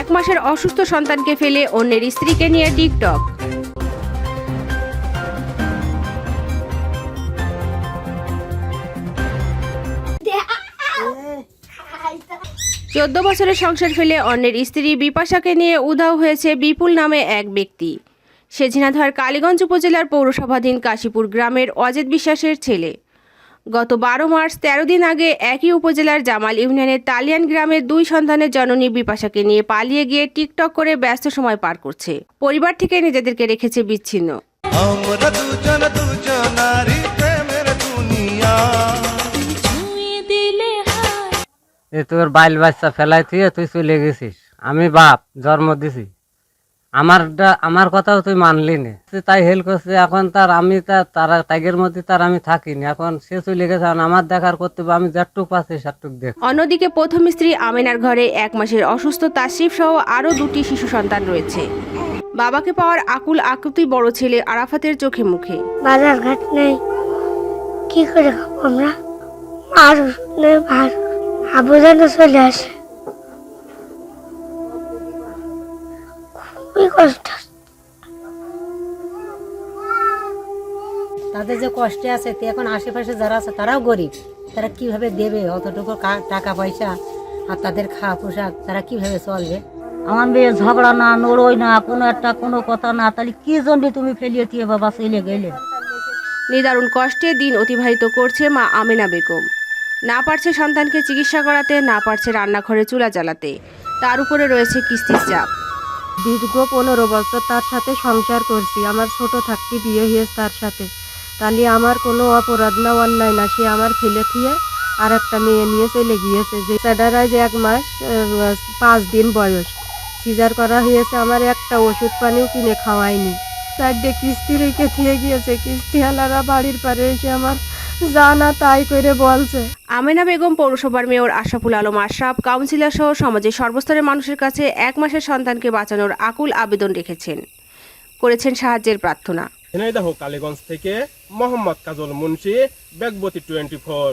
এক মাসের অসুস্থ সন্তানকে ফেলে অন্যের স্ত্রীকে নিয়ে টিকটক। চোদ্দ বছরের সংসার ফেলে অন্যের স্ত্রী বিপাশাকে নিয়ে উধাও হয়েছে বিপুল নামে এক ব্যক্তি। সে ঝিনাধর কালীগঞ্জ উপজেলার পৌরসভাধীন কাশীপুর গ্রামের অজিত বিশ্বাসের ছেলে। গত বারো মার্চ তেরো দিন আগে একই উপজেলার জামাল ইউনিয়নের তালিয়ান গ্রামের দুই সন্তানের জননী বিপাশাকে নিয়ে পালিয়ে গিয়ে টিকটক করে ব্যস্ত সময় পার করছে। পরিবার থেকে নিজেদেরকে রেখেছে বিচ্ছিন্ন। আমরা দুজন দুজনারি প্রেমের দুনিয়া। এ তোর বাইল বাচ্চা ফেলাই তুই তুই চলে গেছিস। আমি বাপ জন্ম দিছি। আমার আমার কথাও তুই মানলি না। তাই হেল করছে এখন তার আমি তার তারা তাগের মধ্যে তার আমি থাকিনি। এখন সে চলে গেছে আমার দেখার করতে হবে, আমি যারটুক পাচ্ছি সারটুক দেখ। অন্যদিকে প্রথম স্ত্রী আমিনার ঘরে এক মাসের অসুস্থ তাসিফ সহ আরও দুটি শিশু সন্তান রয়েছে। বাবাকে পাওয়ার আকুল আকুতি বড় ছেলে আরাফাতের চোখে মুখে। বাজার ঘাট নেই। কি করে আমরা? আর নেই ভার আবু যেন চলে আসে। কষ্ট। তাদের যে কষ্টে আছে তে এখন আশেপাশে যারা আছে তারাও গরিব। তারা কীভাবে দেবে? অতটুকু কা- টাকা পয়সা আর তাদের খাওয়া পোশাক তারা কীভাবে চলবে? আমার মেয়ে ঝগড়া না নড়ই না কোনো একটা কোনো কথা না তাহলে কি জন্য তুমি ফেলিয়ে দিয়ে বাবা চলে গেলে? নিদারুণ কষ্টে দিন অতিবাহিত করছে মা আমেনা বেগম। না পারছে সন্তানকে চিকিৎসা করাতে না পারছে রান্নাঘরে চুলা জ্বালাতে। তার উপরে রয়েছে কিস্তির চাপ। দীর্ঘ পনেরো বছর তার সাথে সংসার করছি। আমার ছোট থাকতে বিয়ে হয়েছে তার সাথে। তাহলে আমার কোনো অপরাধ না, অন্যায় না। সে আমার ফেলে থিয়ে আর একটা মেয়ে নিয়ে চলে গিয়েছে। যে স্যাডারাইজ এক মাস পাঁচ দিন বয়স। সিজার করা হয়েছে, আমার একটা ওষুধ পানিও কিনে খাওয়াইনি চারটে কিস্তি রেখে থুয়ে গিয়েছে। কিস্তি হালারা বাড়ির পারে এসে আমার যা না তাই করে বলছে। আমেনা বেগম পৌরসভার মেয়র আশরাফুল আলম আশরাফ কাউন্সিলর সহ সমাজের সর্বস্তরের মানুষের কাছে এক মাসের সন্তানকে বাঁচানোর আকুল আবেদন রেখেছেন। করেছেন সাহায্যের প্রার্থনা। ঝিনাইদহ কালীগঞ্জ থেকে মোহাম্মদ কাজল মুন্সি বেগবতী টোয়েন্টি ফোর।